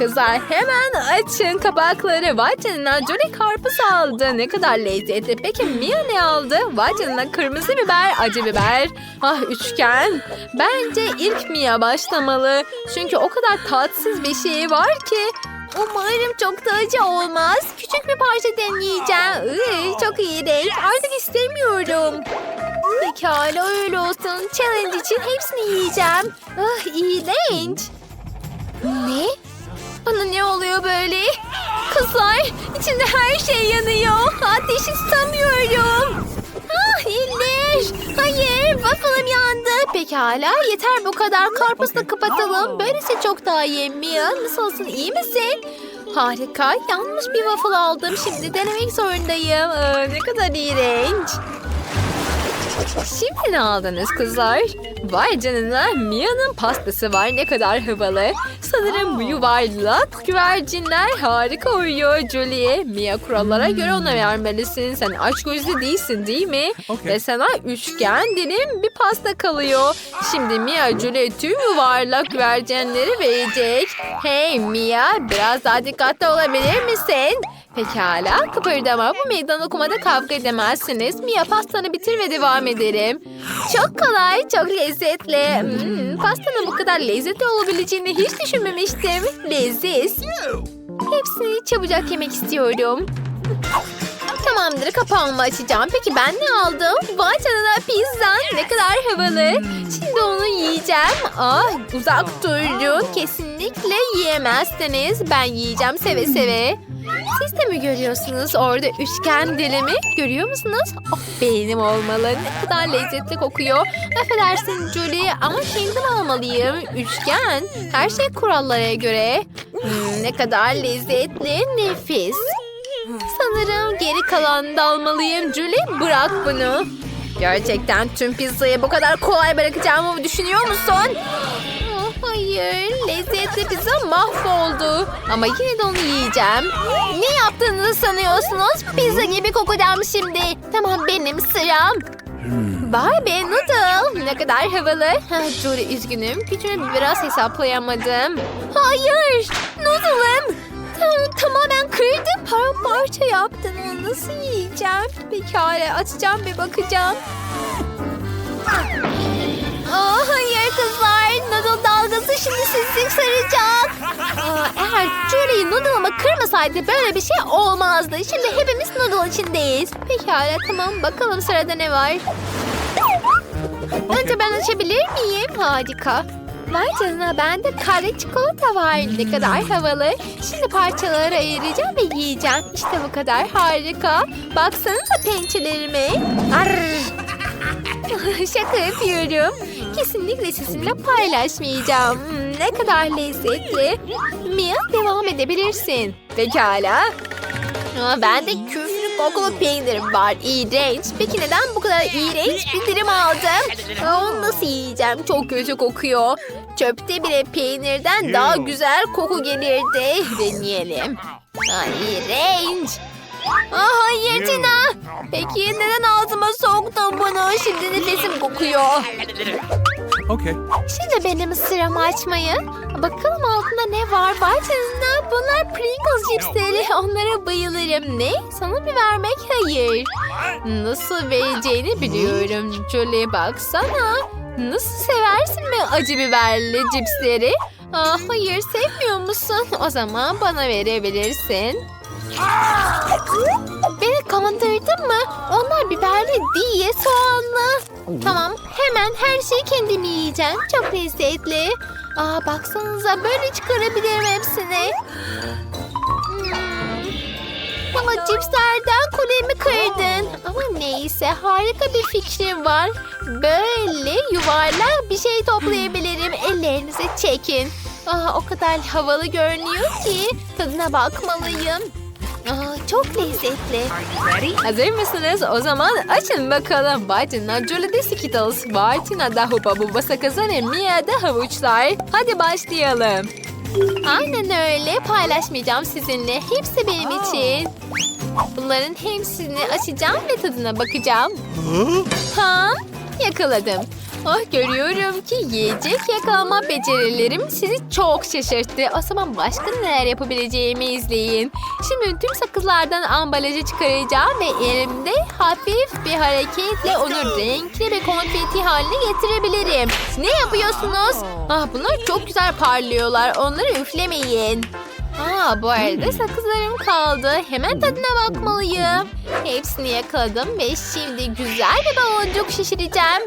kızlar hemen açın kapakları. Vay canına Jolie karpuz aldı. Ne kadar lezzetli. Peki Mia ne aldı? Vay kırmızı biber, acı biber. Ah üçgen. Bence ilk Mia başlamalı. Çünkü o kadar tatsız bir şey var ki. Umarım çok da acı olmaz. Küçük bir parça deneyeceğim. Iy, çok iğrenç. Artık istemiyorum. Pekala öyle olsun. Challenge için hepsini yiyeceğim. Ah iğrenç. Ne? Oluyor böyle? Kızlar içinde her şey yanıyor. Ateşi tutamıyorum. Ah iyiler. Hayır waffle'ım yandı. Pekala yeter bu kadar. Karpuzla kapatalım. Böylesi çok daha Mia. Nasılsın iyi misin? Harika. Yanlış bir waffle aldım. Şimdi denemek zorundayım. Aa, ne kadar iğrenç. Şimdi ne aldınız kızlar? Vay canına Mia'nın pastası var ne kadar havalı. Sanırım bu yuvarlak güvercinler harika uyuyor Julie. Mia kurallara göre ona vermelisin. Sen aç gözlü değilsin değil mi? Okey. Ve sana üçgen dilim bir pasta kalıyor. Şimdi Mia Julie tüm yuvarlak güvercinleri verecek. Hey Mia biraz daha dikkatli olabilir misin? Pekala kıpırdama bu meydan okumada kavga edemezsiniz. Mia pastanı bitir ve devam ederim. Çok kolay çok lezzetli. Hmm, pastanın bu kadar lezzetli olabileceğini hiç düşünmemiştim. Leziz. Hepsini çabucak yemek istiyorum. Tamamdır kapağımı açacağım. Peki ben ne aldım? Vay canına pizza. Ne kadar havalı. Şimdi onu yiyeceğim. Ah uzak durun. Kesinlikle yiyemezsiniz. Ben yiyeceğim seve seve. Siz de mi görüyorsunuz orada üçgen dilimi? Görüyor musunuz? Oh, benim olmalı. Ne kadar lezzetli kokuyor. Affedersin Julie ama kendim almalıyım. Üçgen. Her şey kurallara göre. Hmm, ne kadar lezzetli. Nefis. Sanırım geri kalanını da almalıyım. Julie bırak bunu. Gerçekten tüm pizzayı bu kadar kolay bırakacağımı düşünüyor musun? Hayır. Lezzetli pizza mahvoldu. Ama yine de onu yiyeceğim. Ne yaptığınızı sanıyorsunuz? Pizza gibi kokacağım şimdi. Tamam benim sıram. Vay be noodle. Ne kadar havalı. Ha, Julie üzgünüm. Gücünü biraz hesaplayamadım. Hayır. Noodle'ım. Tam, tamamen kırdım. Paramparça yaptın. Nasıl yiyeceğim? Pekala açacağım bir bakacağım. Aa, hayır. Noodle dalgası sizi saracak. Eğer Julie'yi noodle'ımı kırmasaydı böyle bir şey olmazdı. Şimdi hepimiz noodle içindeyiz. Pekala tamam bakalım sırada ne var. Önce ben açabilir miyim? Harika. Vay canına bende kare çikolata var. Ne kadar havalı. Şimdi parçalara ayıracağım ve yiyeceğim. İşte bu kadar harika. Baksanıza pençelerime. Arr. Şaka yapıyorum. Kesinlikle sizinle paylaşmayacağım. Ne kadar lezzetli. Mia devam edebilirsin. Pekala. Aa, bende küflü kokulu peynirim var. İğrenç. Peki neden bu kadar iğrenç bir dilim aldım? Onu nasıl yiyeceğim? Çok kötü kokuyor. Çöpte bile peynirden daha güzel koku gelirdi. Deneyelim. Aa, iğrenç. Aa, hayır Tina. Peki neden ağzıma soktun bunu? Şimdi nefesim kokuyor. Okay. Şimdi benim sıramı açmayı. Bakalım altında ne var? Canına bunlar Pringles cipsleri. Onlara bayılırım. Ne? Sana mı vermek? Hayır. Nasıl vereceğini biliyorum. Şöyle baksana. Nasıl seversin mi acı biberli cipsleri? Aa, hayır sevmiyor musun? O zaman bana verebilirsin. Beni kandırdın mı? Onlar biberli değil, soğanlı. Tamam, hemen her şeyi kendim yiyeceğim. Çok lezzetli. Aa, baksanıza böyle çıkarabilirim hepsini. Ama cipslerden kulemi kırdın. Ama neyse harika bir fikrim var. Böyle yuvarlak bir şey toplayabilirim. Ellerinizi çekin. Aa, o kadar havalı görünüyor ki tadına bakmalıyım. Aa, çok lezzetli. Hazır mısınız? O zaman açın bakalım. Bartın'la Jolie'de Skittles, Bartın'a Hupa Buba sakızı ve Mia'da havuçlar. Hadi başlayalım. Aynen öyle. Paylaşmayacağım sizinle. Hepsi benim için. Bunların hepsini açacağım ve tadına bakacağım. Ha? Yakaladım. Ah görüyorum ki yiyecek yakalama becerilerim sizi çok şaşırttı. O zaman başka neler yapabileceğimi izleyin. Şimdi tüm sakızlardan ambalajı çıkaracağım ve elimde hafif bir hareketle onu renkli bir konfeti haline getirebilirim. Ne yapıyorsunuz? Ah bunlar çok güzel parlıyorlar. Onları üflemeyin. Aa, bu arada sakızlarım kaldı. Hemen tadına bakmalıyım. Hepsini yakaladım ve şimdi güzel bir baloncuk şişireceğim.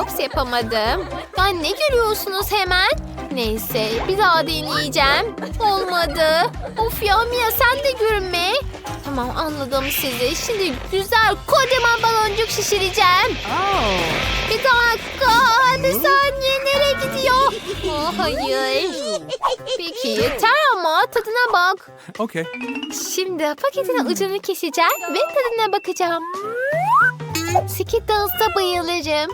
Ops yapamadım. Ya ne görüyorsunuz hemen? Neyse bir daha deneyeceğim. Olmadı. Of ya Mia sen de görünme. Tamam anladım sizi. Şimdi güzel kocaman baloncuk şişireceğim. Bir dakika. Bir saniye nereye gidiyor? Oh, hayır. Peki yeter ama tadına bak. Okay. Şimdi paketin ucunu keseceğim ve tadına bakacağım. Skittles'a bayılırım.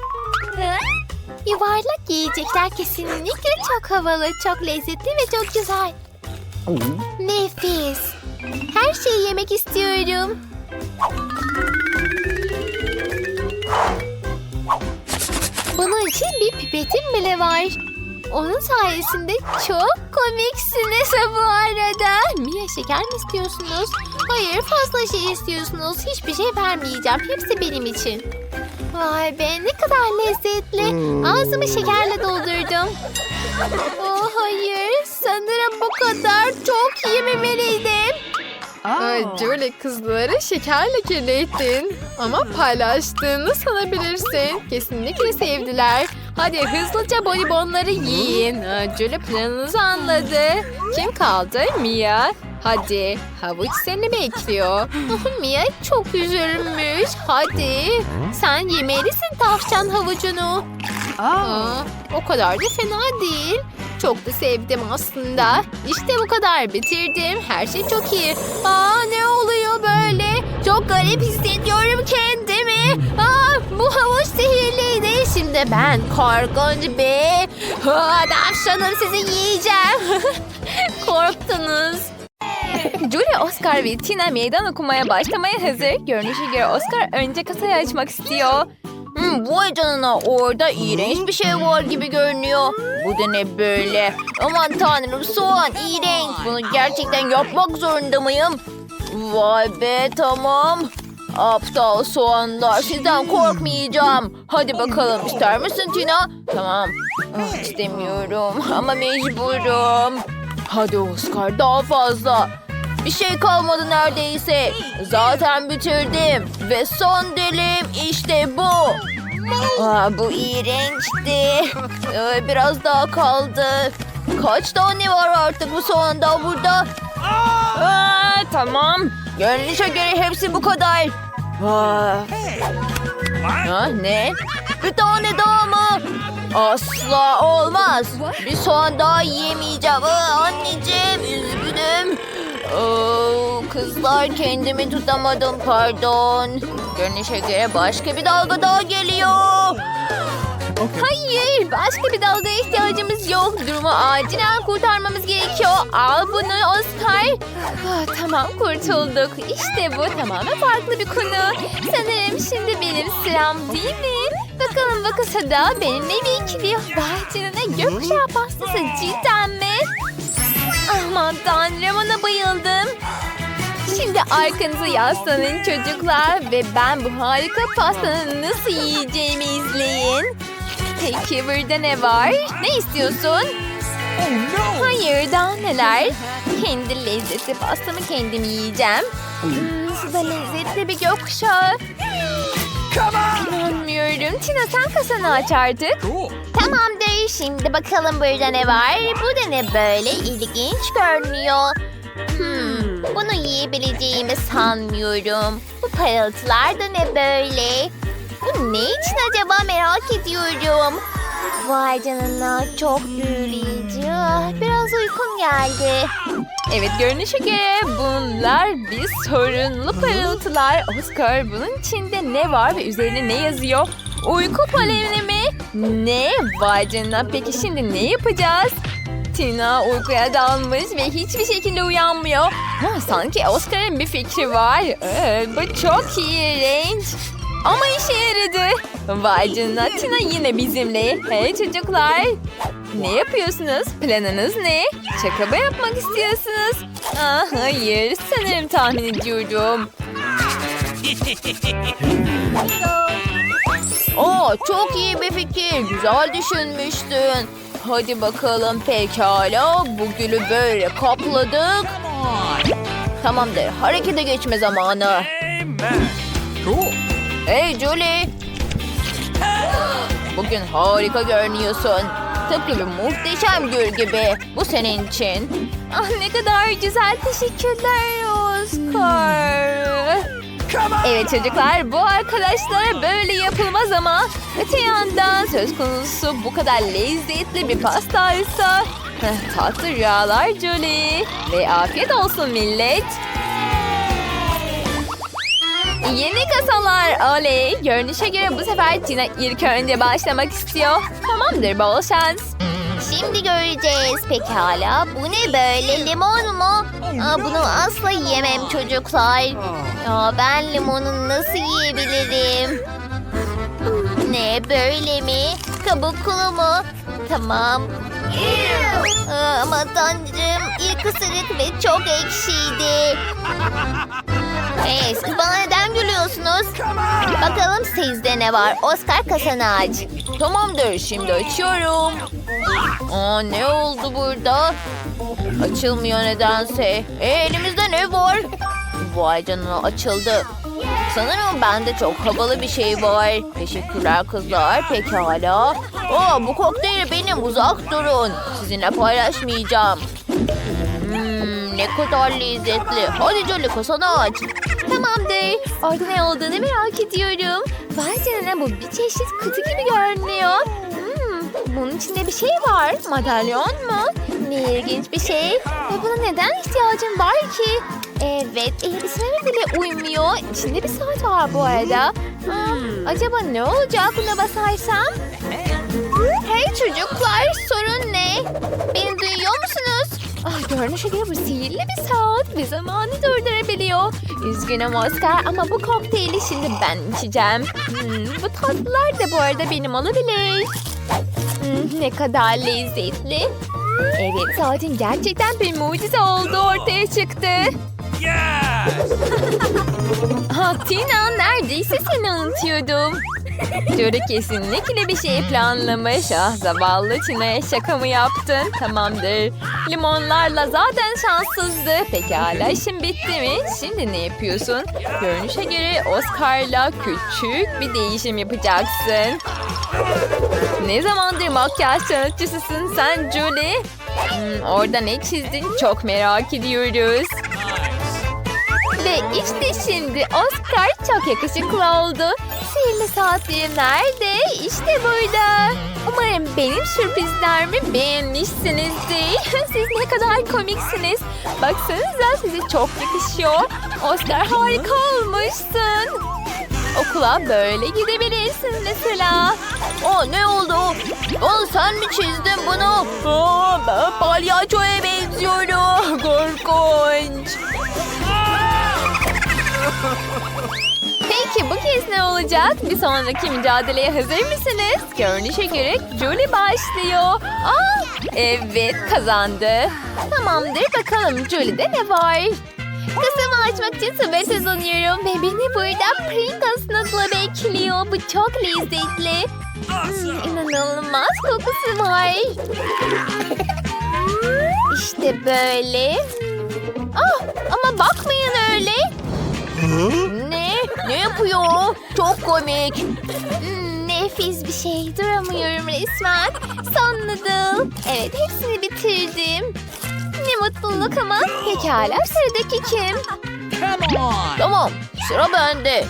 Yuvarlak yiyecekler kesinlikle çok havalı, çok lezzetli ve çok güzel. Nefis. Her şeyi yemek istiyorum. İçin bir pipetim bile var. Onun sayesinde çok komiksiniz bu arada. Mia şeker mi istiyorsunuz? Hayır fazla şey istiyorsunuz. Hiçbir şey vermeyeceğim. Hepsi benim için. Vay be ne kadar lezzetli. Ağzımı şekerle doldurdum. Oh hayır sanırım bu kadar çok yememeliydim. Julie kızları şekerle kirlettin. Ama paylaştığını sanabilirsin. Kesinlikle sevdiler. Hadi hızlıca bonibonları yiyin. Julie planınızı anladı. Kim kaldı? Mia. Hadi havuç seni bekliyor. Mia çok üzülmüş. Hadi sen yemelisin tavşan havucunu. Aa, o kadar da fena değil. Çok da sevdim aslında. İşte bu kadar bitirdim. Her şey çok iyi. Aa ne oluyor böyle? Çok garip hissediyorum kendimi. Aa bu havuç sihirliydi. Şimdi ben korkunç bir Aa, tavşanım sizi yiyeceğim. Korktunuz. Julie, Oscar ve Tina meydan okumaya başlamaya hazır. Görünüşe göre Oscar önce kasayı açmak istiyor. Hmm, vay canına orada iğrenç bir şey var gibi görünüyor. Bu da ne böyle? Aman tanrım soğan iğrenç. Bunu gerçekten yapmak zorunda mıyım? Vay be tamam. Aptal soğanlar sizden korkmayacağım. Hadi bakalım ister misin Tina? Tamam. Ah, istemiyorum ama mecburum. Hadi Oscar daha fazla. Bir şey kalmadı neredeyse. Zaten bitirdim. Ve son dilim işte bu. Aa, bu iğrençti. Ee, biraz daha kaldı. Kaç tane var artık bu soğanda burada? Aa, tamam. Görünüşe göre hepsi bu kadar. Aa. Ha, ne? Bir tane daha mı? Asla olmaz. Bir soğan daha yiyemeyeceğim. Aa, anneciğim. Oo, kızlar kendimi tutamadım pardon. Görünüşe göre başka bir dalga daha geliyor. Hayır, başka bir dalgaya ihtiyacımız yok. Durumu acilen kurtarmamız gerekiyor. Al bunu Oscar. Ah, tamam kurtulduk. İşte bu tamamen farklı bir konu. Sanırım şimdi benim sıram değil mi? Bakalım bu kasada benimle bir ikili. Vay canına gökkuşağı pastası cidden mi? Aman tanrım ona bayıldım. Şimdi arkanıza yaslanın çocuklar ve ben bu harika pastanın nasıl yiyeceğimi izleyin. Peki burada ne var? Ne istiyorsun? Hayır daha neler? Kendi lezzetli pastamı kendim yiyeceğim. Hmm, su da lezzetli bir gökkuşağı. İnanmıyorum. Tina sen kasanı aç artık. Tamamdır. Şimdi bakalım burada ne var? Bu da ne böyle? İlginç görünüyor. Hmm, bunu yiyebileceğimi sanmıyorum. Bu parıltılar da ne böyle? Bu ne için acaba merak ediyorum. Vay canına çok büyüleyici. Ah, Biraz geldi. Evet görünüşe göre bunlar bir sorunlu parıltılar. Oscar bunun içinde ne var ve üzerine ne yazıyor? Uyku poleni mi? Ne? Vay canına peki şimdi ne yapacağız? Tina uykuya dalmış ve hiçbir şekilde uyanmıyor. Ha, sanki Oscar'ın bir fikri var. Ee, bu çok iğrenç. Ama işe yaradı. Vay canına Tina yine bizimle. Hey çocuklar. Ne yapıyorsunuz? Planınız ne? Şaka mı yapmak istiyorsunuz? Aa, hayır sanırım tahmin ediyorum. Oo, çok iyi bir fikir. Güzel düşünmüştün. Hadi bakalım pekala. Bu gülü böyle kapladık. Tamamdır. Harekete geçme zamanı. Amen. Hey Julie. Bugün harika görünüyorsun. Tıpkı bir muhteşem gül gibi. Bu senin için. Ah ne kadar güzel. Teşekkürler Oscar. Evet çocuklar bu arkadaşlara böyle yapılmaz ama öte yandan söz konusu bu kadar lezzetli bir pastaysa heh, tatlı rüyalar Julie ve afiyet olsun millet. Yeni kasalar oley. Görünüşe göre bu sefer Tina ilk önce başlamak istiyor. Tamamdır bol şans. Şimdi göreceğiz pekala. Bu ne böyle limon mu? Aa, bunu asla yiyemem çocuklar. Ya ben limonu nasıl yiyebilirim? Ne böyle mi? Kabuklu mu? Tamam. Aa, ama tanrım ilk ısırık ve çok ekşiydi. Hey, bana neden gülüyorsunuz? Bakalım sizde ne var? Oscar kasanı aç. Tamamdır şimdi açıyorum. Aa ne oldu burada? Açılmıyor nedense. E, elimizde ne var? Vay canına açıldı. Sanırım bende çok havalı bir şey var. Teşekkürler kızlar. Pekala. Aa, bu kokteyli benim uzak durun. Sizinle paylaşmayacağım. Hmm, ne kadar lezzetli. Hadi Jolly kasanı aç. Tamamdır. Orada ne olduğunu merak ediyorum. Vay canına bu bir çeşit kutu gibi görünüyor. Hmm, bunun içinde bir şey var. Madalyon mu? Ne ilginç bir şey. Ve buna neden ihtiyacım var ki? Evet, elbiseme bile uymuyor. İçinde bir saat var bu arada. Hmm, acaba ne olacak buna basarsam? Hey çocuklar, sorun ne? Beni duyuyor musunuz? Ah, görünüşe göre bu sihirli bir saat ve zamanı durdurabiliyor. Üzgünüm Oscar ama bu kokteyli şimdi ben içeceğim. Hmm, bu tatlılar da bu arada benim olabilir. Hmm, ne kadar lezzetli. Evet saatin gerçekten bir mucize oldu ortaya çıktı. Yes. Ha Tina neredeyse seni unutuyordum. Jory kesinlikle bir şey planlamış. Ah zavallı Tina'ya şaka mı yaptın? Tamamdır. Limonlarla zaten şanssızdı. Pekala işin bitti mi? Şimdi ne yapıyorsun? Görünüşe göre Oscar'la küçük bir değişim yapacaksın. Ne zamandır makyaj sanatçısısın sen Julie? Hmm, orada ne çizdin çok merak ediyoruz. Ve işte şimdi Oscar çok yakışıklı oldu. Sihirli saatleri nerede? İşte burada. Umarım benim sürprizlerimi beğenmişsinizdir. Siz ne kadar komiksiniz. Baksanıza size çok yakışıyor. Oscar harika olmuşsun. Okula böyle gidebilirsin mesela. Aa ne oldu? Aa, sen mi çizdin bunu? Aa, ben palyaçoya benziyorum. Kez ne olacak? Bir sonraki mücadeleye hazır mısınız? Görünüşe göre Julie başlıyor. Aa, evet kazandı. Tamamdır bakalım Julie'de ne var? Kasamı açmak için sabırsızlanıyorum ve beni burada Pringles noodle bekliyor. Bu çok lezzetli. Hmm, inanılmaz kokusu var. İşte böyle. Ah, ama bakmayın öyle. Ne? Yapıyor? Çok komik. Hmm, nefis bir şey. Duramıyorum resmen. Son noodle. Evet hepsini bitirdim. Ne mutluluk ama. Pekala sıradaki kim? Come on. Tamam sıra bende.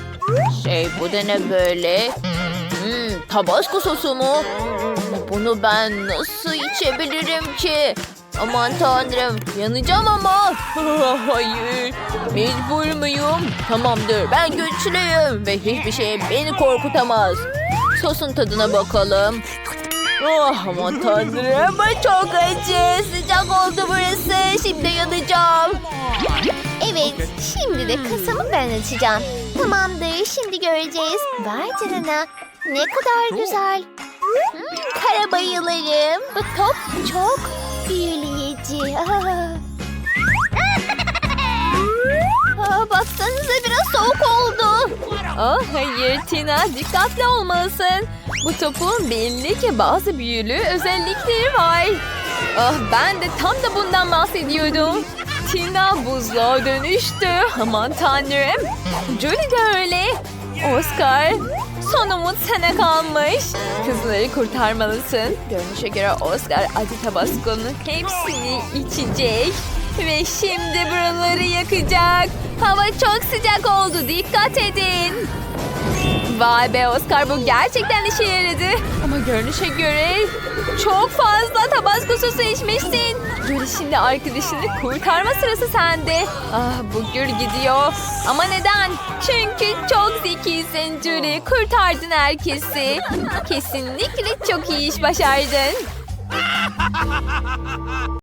Şey bu da ne böyle? Hmm, tabasco sosu mu? Bunu ben nasıl içebilirim ki? Aman tanrım yanacağım ama. Hayır mecbur muyum? Tamamdır ben güçlüyüm ve hiçbir şey beni korkutamaz. Sosun tadına bakalım. Oh aman tanrım çok acı. Sıcak oldu burası. Şimdi yanacağım. Evet Şimdi de kasamı ben açacağım. Tamamdır şimdi göreceğiz. Vay canına ne kadar güzel. Hmm, kara bayılırım. Bu top çok büyüleyici. Aa. Aa, baksanıza biraz soğuk oldu. Oh hayır Tina dikkatli olmalısın. Bu topun belli ki bazı büyülü özellikleri var. Ah ben de tam da bundan bahsediyordum. Tina buzluğa dönüştü. Aman tanrım. Julie de öyle. Oscar son umut sana kalmış. Kızları kurtarmalısın. Görünüşe göre Oscar acı tabaskonun hepsini içecek. Ve şimdi buraları yakacak. Hava çok sıcak oldu. Dikkat edin. Vay be Oscar bu gerçekten işe yaradı. Ama görünüşe göre çok fazla tabasco sosu içmişsin. Julie şimdi arkadaşını kurtarma sırası sende. Ah bu gür gidiyor. Ama neden? Çünkü çok zekisin Julie. Kurtardın herkesi. Kesinlikle çok iyi iş başardın.